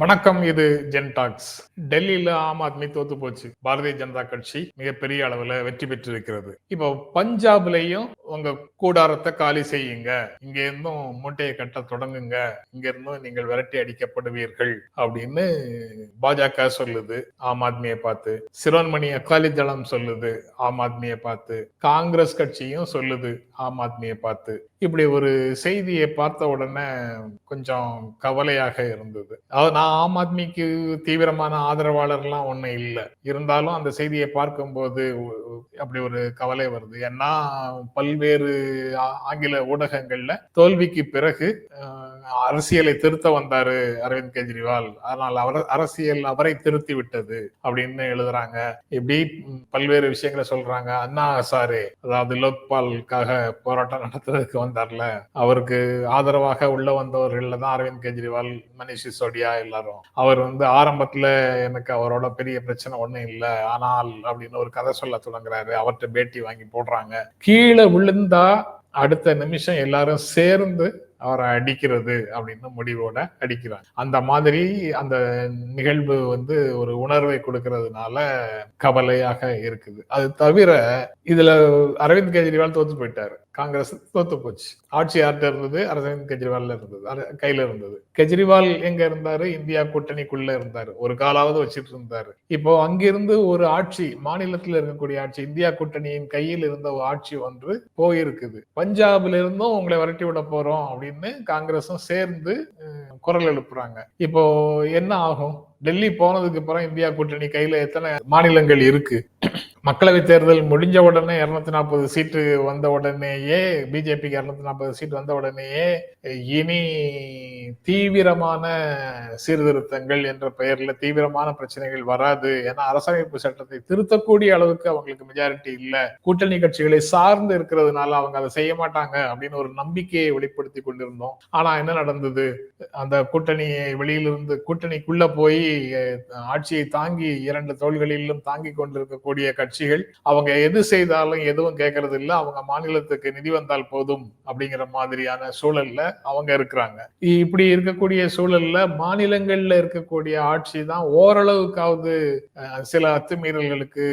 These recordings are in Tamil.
வணக்கம் இது ஜென் டாக்ஸ். டெல்லியில ஆம் ஆத்மி தோத்து போச்சு. பாரதிய ஜனதா கட்சி மிகப்பெரிய அளவுல வெற்றி பெற்று இருக்கிறது இப்போ பஞ்சாப்லயும் உங்க கூடாரத்தை காலி செய்யுங்க. இங்க இருந்தும் மூட்டையை கட்ட தொடங்குங்க. இங்க இருந்தும் நீங்கள் விரட்டி அடிக்கப்படுவீர்கள் அப்படின்னு பாஜக சொல்லுது. ஆம் ஆத்மியை பார்த்து. சிரோன்மணி அகாலி தளம் சொல்லுது. ஆம் ஆத்மியை பார்த்து. காங்கிரஸ் கட்சியும் சொல்லுது. ஆம் ஆத்மியை பார்த்து. இப்படி ஒரு செய்தியை பார்த்த உடனே கொஞ்சம் கவலையாக இருந்தது. அதாவது நான் ஆம் ஆத்மிக்கு தீவிரமான ஆதரவாளர்லாம் ஒன்றும் இல்லை. இருந்தாலும் அந்த செய்தியை பார்க்கும்போது அப்படி ஒரு கவலை வருது. ஏன்னா பல்வேறு ஆங்கில ஊடகங்கள்ல தோல்விக்கு பிறகு அரசியலை திருத்த வந்தாரு அரவிந்த் கெஜ்ரிவால். ஆனால் அவர் அரசியல் அவரை திருத்தி விட்டது அப்படின்னு எழுதுறாங்க. இப்படி பல்வேறு விஷயங்களை சொல்றாங்க. அண்ணா ஹசாரே அதாவது லோக்பாலுக்காக போராட்டம் நடத்துறதுக்கு வந்தார்ல அவருக்கு ஆதரவாக உள்ள வந்தவர்கள்ல தான் அரவிந்த் கெஜ்ரிவால் மனிஷ் சிசோடியா எல்லாரும். அவர் வந்து ஆரம்பத்துல எனக்கு அவரோட பெரிய பிரச்சனை ஒண்ணும் இல்லை ஆனால் அப்படின்னு ஒரு கதை சொல்ல தொடங்குறாரு. அவர்கிட்ட பேட்டி வாங்கி போடுறாங்க. கீழே விழுந்தா அடுத்த நிமிஷம் எல்லாரும் சேர்ந்து அவரை அடிக்கிறது அப்படின்னு முடிவோட அடிக்கிறாங்க. அந்த மாதிரி அந்த நிகழ்வு வந்து ஒரு உணர்வை கொடுக்கறதுனால கவலையாக இருக்குது. அது தவிர இதுல அரவிந்த் கெஜ்ரிவால் தோத்து போயிட்டாரு. காங்கிரஸ் தோத்து போச்சு. ஆட்சி யார்கிட்ட இருந்தது? அரவிந்த் கெஜ்ரிவால்ல இருந்தது. கையில இருந்தது. கெஜ்ரிவால் எங்க இருந்தாரு? இந்தியா கூட்டணிக்குள்ள இருந்தாரு. ஒரு காலாவது வச்சுட்டு இருந்தாரு. இப்போ அங்கிருந்து ஒரு ஆட்சி மாநிலத்தில் இருக்கக்கூடிய ஆட்சி இந்தியா கூட்டணியின் கையில் இருந்த ஒரு ஆட்சி ஒன்று போயிருக்குது. பஞ்சாப்ல இருந்தும் உங்களை விரட்டி விட போறோம் அப்படின்னு காங்கிரஸும் சேர்ந்து குரல் எழுப்புறாங்க. இப்போ என்ன ஆகும்? டெல்லி போனதுக்கு அப்புறம் இந்தியா கூட்டணி கையில எத்தனை மாநிலங்கள் இருக்கு? மக்களவை தேர்தல் முடிஞ்ச உடனே இருநூத்தி நாற்பது சீட்டு வந்த உடனேயே பிஜேபிக்கு இருநூத்தி நாற்பது சீட் வந்த உடனேயே இனி தீவிரமான சீர்திருத்தங்கள் என்ற பெயர்ல தீவிரமான பிரச்சனைகள் வராது. ஏன்னா அரசமைப்பு சட்டத்தை திருத்தக்கூடிய அளவுக்கு அவங்களுக்கு மெஜாரிட்டி இல்ல. கூட்டணி கட்சிகளை சார்ந்து இருக்கிறதுனால அவங்க அதை செய்ய மாட்டாங்க அப்படின்னு ஒரு நம்பிக்கையை வெளிப்படுத்தி கொண்டிருந்தோம். ஆனா என்ன நடந்தது? அந்த கூட்டணியை வெளியிலிருந்து கூட்டணிக்குள்ள போய் ஆட்சியை தாங்கி இரண்டு தோள்களிலும் தாங்கி கொண்டிருக்கக்கூடிய கட்சிகள் அவங்க எது செய்தாலும் எதுவும் கேட்கறது இல்லை அவங்க மாநிலத்துக்கு நிதி வந்தால் போதும் அப்படிங்கிற மாதிரியான சூழல்ல அவங்க இருக்கிறாங்க. இப்படி இருக்கக்கூடிய சூழல்ல மாநிலங்கள்ல இருக்கக்கூடிய ஆட்சி தான் ஓரளவுக்காவது சில அத்துமீறல்களுக்கு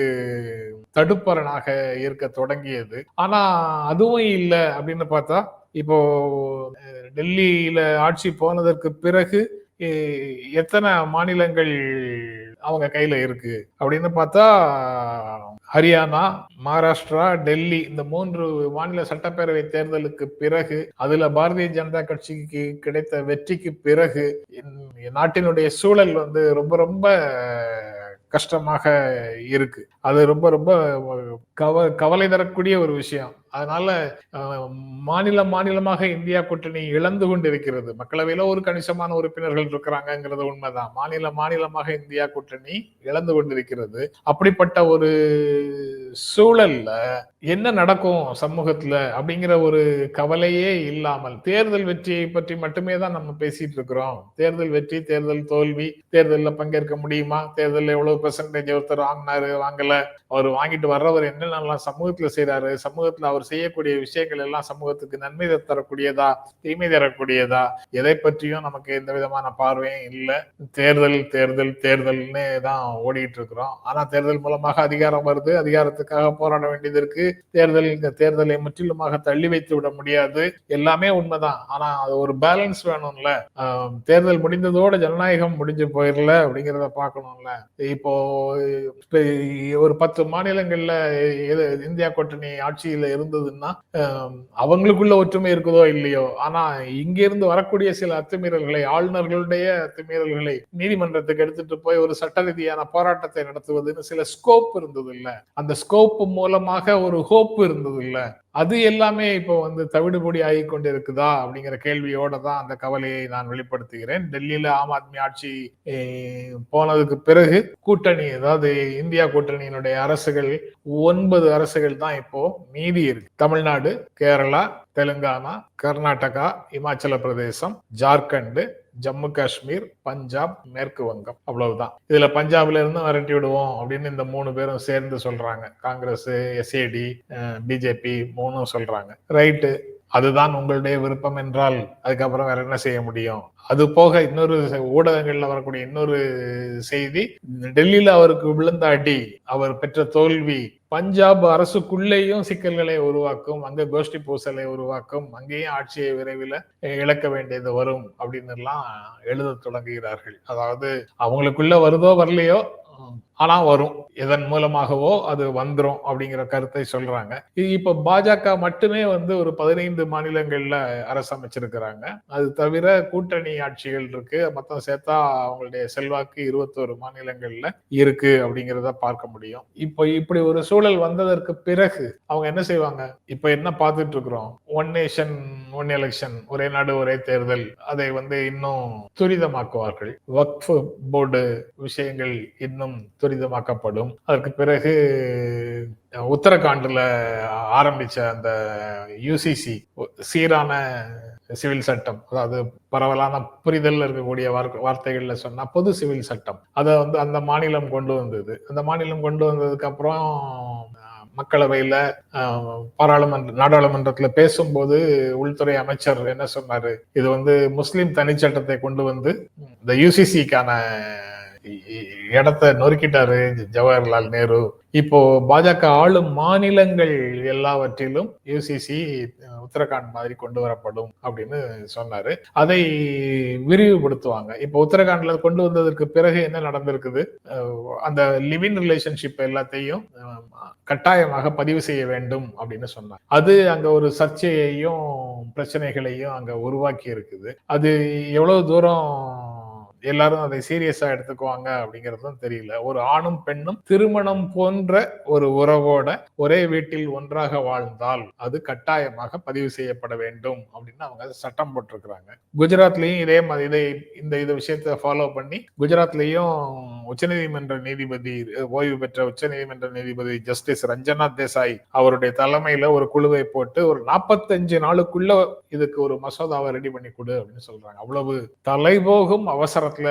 தடுப்பரனாக இருக்க தொடங்கியது. ஆனா அதுவும் இல்லை அப்படின்னு பார்த்தா இப்போ டெல்லியில ஆட்சி போனதற்கு பிறகு எத்தனை மாநிலங்கள் அவங்க கையில இருக்கு அப்படின்னு பார்த்தா ஹரியானா மகாராஷ்டிரா டெல்லி இந்த மூன்று மாநில சட்டப்பேரவை தேர்தலுக்கு பிறகு அதுல பாரதிய ஜனதா கட்சிக்கு கிடைத்த வெற்றிக்கு பிறகு நாட்டினுடைய சூழல் வந்து ரொம்ப ரொம்ப கஷ்டமாக இருக்கு. அது ரொம்ப ரொம்ப கவ கவலை தரக்கூடிய ஒரு விஷயம். அதனால மாநில மாநிலமாக இந்தியா கூட்டணி இழந்து கொண்டு இருக்கிறது மக்களவையில ஒரு கணிசமான உறுப்பினர்கள் இருக்கிறாங்கிறது உண்மைதான். மாநில மாநிலமாக இந்தியா கூட்டணி இழந்து கொண்டிருக்கிறது. அப்படிப்பட்ட ஒரு சூழல்ல என்ன நடக்கும் சமூகத்துல அப்படிங்கிற ஒரு கவலையே இல்லாமல் தேர்தல் வெற்றியை பற்றி மட்டுமே தான் நம்ம பேசிட்டு இருக்கிறோம். தேர்தல் வெற்றி தேர்தல் தோல்வி தேர்தலில் பங்கேற்க முடியுமா? தேர்தலில் எவ்வளவு பெர்சன்டேஜ் ஒருத்தர் வாங்கினாரு வாங்கல? அவர் வாங்கிட்டு வர்றவர் என்னென்னலாம் சமூகத்துல செய்யறாரு சமூகத்துல அவர் செய்யக்கூடிய விஷயங்கள் எல்லாம் சமூகத்துக்கு நன்மை தரக்கூடியதா தீமை தரக்கூடியதா? எதை பற்றியும் நமக்கு எந்த விதமான பார்வையும் இல்லை. தேர்தல் தேர்தல் தேர்தல்னு தான் ஓடிட்டு இருக்கிறோம். ஆனா தேர்தல் மூலமாக அதிகாரம் வருது. அதிகாரத்துக்காக போராட வேண்டியது இருக்கு. தேர்தல் இந்த தேர்தலை முற்றிலுமாக தள்ளி வைத்து விட முடியாது. எல்லாமே உண்மைதான். ஆனா அது ஒரு பேலன்ஸ் வேணும்ல. தேர்தல் முடிந்ததோட ஜனநாயகம் முடிஞ்சு போயிடல அப்படிங்கிறத பார்க்கணும்ல. இப்போ ஒரு பத்து மாநிலங்கள்ல இந்தியா கூட்டணி ஆட்சியில இருந்ததுன்னா அவங்களுக்குள்ள ஒற்றுமை இருக்குதோ இல்லையோ ஆனா இங்க இருந்து வரக்கூடிய சில அத்துமீறல்களை ஆளுநர்களுடைய அத்துமீறல்களை நீதிமன்றத்துக்கு எடுத்துட்டு போய் ஒரு சட்ட ரீதியான போராட்டத்தை நடத்துவதுன்னு சில ஸ்கோப் இருந்தது இல்ல அந்த ஸ்கோப் மூலமாக ஒரு ஹோப் இருந்தது இல்ல அது எல்லாமே இப்போ வந்து தவிடுபொடி ஆகி கொண்டு இருக்குதா அப்படிங்கிற கேள்வியோட தான் அந்த கவலையை நான் வெளிப்படுத்துகிறேன். டெல்லியில ஆம் ஆத்மி ஆட்சி போனதுக்கு பிறகு கூட்டணி அதாவது இந்தியா கூட்டணியினுடைய அரசுகள் ஒன்பது அரசுகள் தான் இப்போ மீதி இருக்கு. தமிழ்நாடு கேரளா தெலுங்கானா கர்நாடகா இமாச்சல பிரதேசம் ஜார்க்கண்ட் ஜம்மு காஷ்மீர் பஞ்சாப் மேற்கு வங்கம். அவ்வளவுதான். இதுல பஞ்சாப்ல இருந்து விரட்டி விடுவோம் அப்படின்னு இந்த மூணு பேரும் சேர்ந்து சொல்றாங்க. காங்கிரஸ் எஸ்ஏடி பிஜேபி மூணும் சொல்றாங்க. ரைட்டு. அதுதான் உங்களுடைய விருப்பம் என்றால் அதுக்கப்புறம் வேற என்ன செய்ய முடியும்? அது போக இன்னொரு ஊடகங்கள்ல வரக்கூடிய இன்னொரு செய்தி டெல்லியில அவருக்கு விழுந்த அடி அவர் பெற்ற தோல்வி பஞ்சாப் அரசுக்குள்ளேயும் சிக்கல்களை உருவாக்கும் அங்க கோஷ்டி பூசலை உருவாக்கும் அங்கேயும் ஆட்சியை விரைவில் இழக்க வேண்டியது வரும் அப்படின்னு எல்லாம் எழுத தொடங்குகிறார்கள். அதாவது அவங்களுக்குள்ள வருதோ வரலையோ ஆனா வரும். இதன் மூலமாகவோ அது வந்துரும் அப்படிங்கிற கருத்தை சொல்றாங்க. இப்ப பாஜக மட்டுமே வந்து ஒரு பதினைந்து மாநிலங்கள்ல அரசு அமைச்சிருக்கிறாங்க. அது தவிர கூட்டணி ஆட்சிகள் இருக்கு. மொத்தம் சேர்த்தா அவங்களுடைய செல்வாக்கு இருபத்தோரு மாநிலங்கள்ல இருக்கு அப்படிங்கிறத பார்க்க முடியும். இப்போ இப்படி ஒரு சூழல் வந்ததற்கு பிறகு அவங்க என்ன செய்வாங்க? இப்ப என்ன பார்த்துட்டு இருக்கிறோம்? ஒன் நேஷன் ஒன் எலெக்ஷன் ஒரே நாடு ஒரே தேர்தல். அதை வந்து இன்னும் துரிதமாக்குவார்கள். வக்ஃப் போர்டு விஷயங்கள் இன்னும் துரிதமாக்கப்படும் அதற்கு பிறகு உத்தரகாண்டில் ஆரம்பிச்ச அந்த யூசிசி சீரான சிவில் சட்டம் அதாவது பரவலான புரிதல் இருக்கக்கூடிய வார்த்தைகள்ல சொன்னா பொது சிவில் சட்டம் அதை வந்து அந்த மாநிலம் கொண்டு வந்தது அந்த மாநிலம் கொண்டு வந்ததுக்கு அப்புறம் மக்களவையில பாராளுமன்ற நாடாளுமன்றத்துல பேசும்போது உள்துறை அமைச்சர் என்ன சொன்னாரு இது வந்து முஸ்லிம் தனிச்சட்டத்தை கொண்டு வந்து இந்த யூசிசிக்கான இடத்த நொறுக்கிட்டாரு ஜவஹர்லால் நேரு. இப்போ பாஜக ஆளும் மாநிலங்கள் எல்லாவற்றிலும் யூசிசி உத்தரகாண்ட் மாதிரி கொண்டு வரப்படும் அப்படின்னு சொன்னாரு. அதை விரிவுபடுத்துவாங்க. இப்போ உத்தரகாண்ட்ல கொண்டு வந்ததற்கு பிறகு என்ன நடந்திருக்குது? அந்த லிவிங் ரிலேஷன்ஷிப் எல்லாத்தையும் கட்டாயமாக பதிவு செய்ய வேண்டும் அப்படின்னு சொன்னாங்க அது அங்க ஒரு சர்ச்சையையும் பிரச்சனைகளையும் அங்க உருவாக்கி இருக்குது அது எவ்வளவு தூரம் எல்லாரும் அதை சீரியஸா எடுத்துக்குவாங்க அப்படிங்கறதும் தெரியல. ஒரு ஆணும் பெண்ணும் திருமணம் போன்ற ஒரு உறவோட ஒரே வீட்டில் ஒன்றாக வாழ்ந்தால் அது கட்டாயமாக பதிவு செய்யப்பட வேண்டும் அப்படின்னு அவங்க சட்டம் போட்டிருக்கிறாங்க. குஜராத்லயும் இதே மாதிரி இதை இந்த இது விஷயத்த ஃபாலோ பண்ணி குஜராத்லயும் உச்சநீதிமன்ற நீதிபதி ஓய்வு பெற்ற உச்சநீதிமன்ற நீதிபதி ஜஸ்டிஸ் ரஞ்சனா தேசாய் அவருடைய தலைமையில ஒரு குழுவை போட்டு ஒரு நாற்பத்தஞ்சு நாளுக்குள்ள இதுக்கு ஒரு மசோதாவை ரெடி பண்ணி கொடு அப்படின்னு சொல்றாங்க. அவ்வளவு தலைபோகும் அவசரத்துல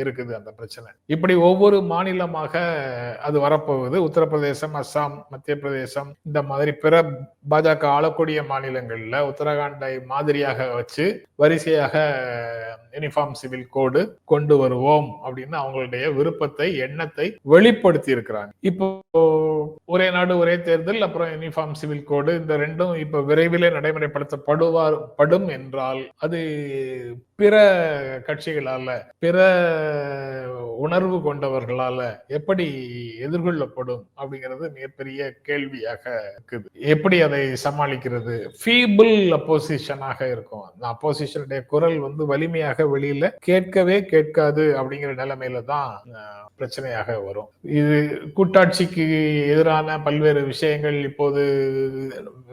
இருக்குது அந்த பிரச்சனை. இப்படி ஒவ்வொரு மாநிலமாக அது வரப்போகுது. உத்தரப்பிரதேசம் அஸ்ஸாம் மத்திய பிரதேசம் இந்த மாதிரி பிற பாஜக ஆளக்கூடிய மாநிலங்கள்ல உத்தரகாண்டை மாதிரியாக வச்சு வரிசையாக யூனிஃபார்ம் சிவில் கோடு கொண்டு வருவோம் அப்படின்னு அவங்களுடைய விருப்பத்தை எண்ணத்தை வெளிப்படுத்தி இருக்கிறாங்க இப்போ ஒரே நாடு ஒரே தேர்தல் அப்புறம் யூனிஃபார்ம் சிவில் கோடு இந்த ரெண்டும் இப்ப விரைவிலே நடைமுறைப்படுத்தப்படுவார் படும் என்றால் அது பிற கட்சிகளால பிற உணர்வு கொண்டவர்களால எப்படி எதிர்கொள்ளப்படும் அப்படிங்கிறது மிகப்பெரிய கேள்வியாக இருக்குது. எப்படி அதை சமாளிக்கிறது? ஃபீபிள் அப்போசிஷனாக இருக்கும். அந்த அப்போசிஷனுடைய குரல் வந்து வலிமையாக வெளியில கேட்கவே கேட்காது அப்படிங்கிற நிலைமையில தான் பிரச்சனையாக வரும். இது கூட்டாட்சிக்கு எதிரான பல்வேறு விஷயங்கள் இப்போது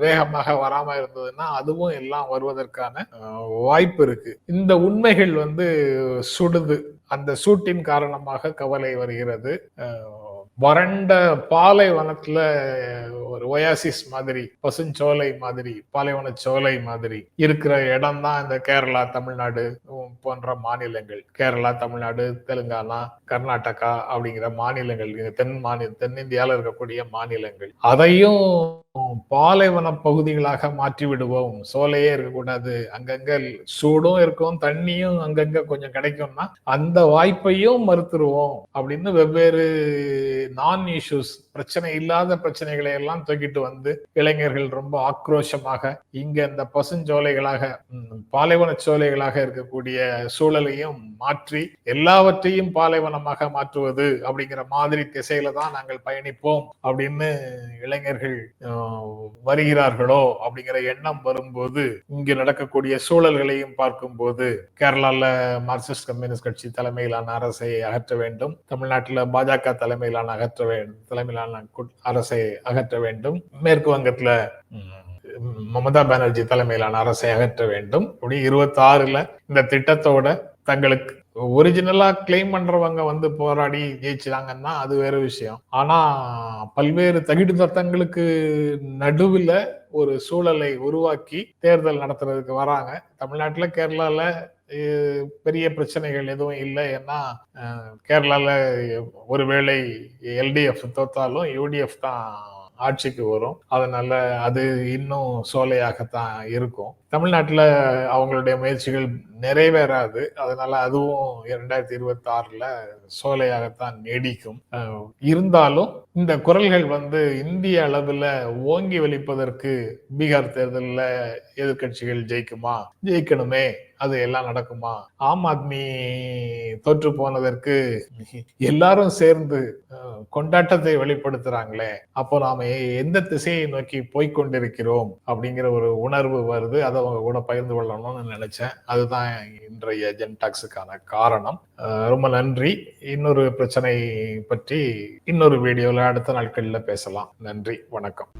வேகமாக வராம இருந்ததுன்னா அதுவும் எல்லாம் வருவதற்கான வாய்ப்பு இருக்கு. இந்த உண்மைகள் வந்து சுடுது. அந்த சூட்டின் காரணமாக கவலை வருகிறது. வறண்ட பாலைவனத்துல ஒரு ஒயாசிஸ் மாதிரி பசுஞ்சோலை மாதிரி பாலைவன சோலை மாதிரி இருக்கிற இடம் தான் இந்த கேரளா தமிழ்நாடு போன்ற மாநிலங்கள். கேரளா தமிழ்நாடு தெலுங்கானா கர்நாடகா அப்படிங்கிற மாநிலங்கள் தென் மாநில தென்னிந்தியாவில் இருக்கக்கூடிய மாநிலங்கள். அதையும் பாலைவன பகுதிகளாக மாற்றி விடுவோம் சோலையே இருக்கக்கூடாது. அங்கங்க சூடும் இருக்கும் தண்ணியும் அங்கங்க கொஞ்சம் கிடைக்கும்னா அந்த வாய்ப்பையும் மறுத்துருவோம் அப்படின்னு வெவ்வேறு நான் இஷ்யூஸ் பிரச்சனை இல்லாத பிரச்சனைகளை எல்லாம் தூக்கிட்டு வந்து இளைஞர்கள் ரொம்ப ஆக்ரோஷமாக இங்க இந்த பசுஞ்சோலைகளாக பாலைவன சோலைகளாக இருக்கக்கூடிய சூழலையும் மாற்றி எல்லாவற்றையும் பாலைவனமாக மாற்றுவது அப்படிங்கிற மாதிரி திசையில தான் நாங்கள் பயணிப்போம் அப்படின்னு இளைஞர்கள் வருகிறார்களோ அப்படிங்கிற எண்ணம் வரும்போது இங்கு நடக்கக்கூடிய சூழல்களையும் பார்க்கும்போது கேரளால மார்க்சிஸ்ட் கம்யூனிஸ்ட் கட்சி தலைமையிலான அரசை அகற்ற வேண்டும் தமிழ்நாட்டில் பாஜக தலைமையிலான அகற்ற வேண்டும் தலைமையிலான அரசை அகற்ற வேண்டும். மேற்கு வங்கத்துல மமதா பானர்ஜி தலைமையிலான அரசை அகற்ற வேண்டும். அப்படி இருபத்தி ஆறுல இந்த திட்டத்தோட தங்களுக்கு ஒரிஜினலா கிளைம் பண்றவங்க வந்து போராடி ஜெயிச்சாங்கன்னா அது வேற விஷயம். ஆனா பல்வேறு தகிடு தத்தங்களுக்கு நடுவுல ஒரு சூழலை உருவாக்கி தேர்தல் நடத்துறதுக்கு வராங்க. தமிழ்நாட்டுல கேரளால பெரிய பிரச்சனைகள் எதுவும் இல்லை. ஏன்னா கேரளால ஒருவேளை எல்டிஎஃப் தோத்தாலும் யூடிஎஃப் தான் ஆட்சிக்கு வரும். அதனால அது இன்னும் சோலையாகத்தான் இருக்கும். தமிழ்நாட்டில் அவங்களுடைய முயற்சிகள் நிறைவேறாது. அதனால அதுவும் இரண்டாயிரத்தி இருபத்தி ஆறுல சோலையாகத்தான் நீடிக்கும். இருந்தாலும் இந்த குரல்கள் வந்து இந்திய அளவில் ஓங்கி வலிப்பதற்கு பீகார் தேர்தலில் எதிர்கட்சிகள் ஜெயிக்குமா? ஜெயிக்கணுமே. அது எல்லாம் நடக்குமா? ஆம் ஆத்மி தோற்று போனதற்கு எல்லாரும் சேர்ந்து கொண்டாட்டத்தை வெளிப்படுத்துறாங்களே. அப்போ நாம எந்த திசையை நோக்கி போய்கொண்டிருக்கிறோம் அப்படிங்கிற ஒரு உணர்வு வருது. அதை அவங்க கூட பகிர்ந்து கொள்ளணும்னு நினைச்சேன். அதுதான் இன்றைய ஜென்டாக்ஸுக்கான காரணம். ரொம்ப நன்றி. இன்னொரு பிரச்சனை பற்றி இன்னொரு வீடியோல அடுத்த நாட்களில் பேசலாம். நன்றி. வணக்கம்.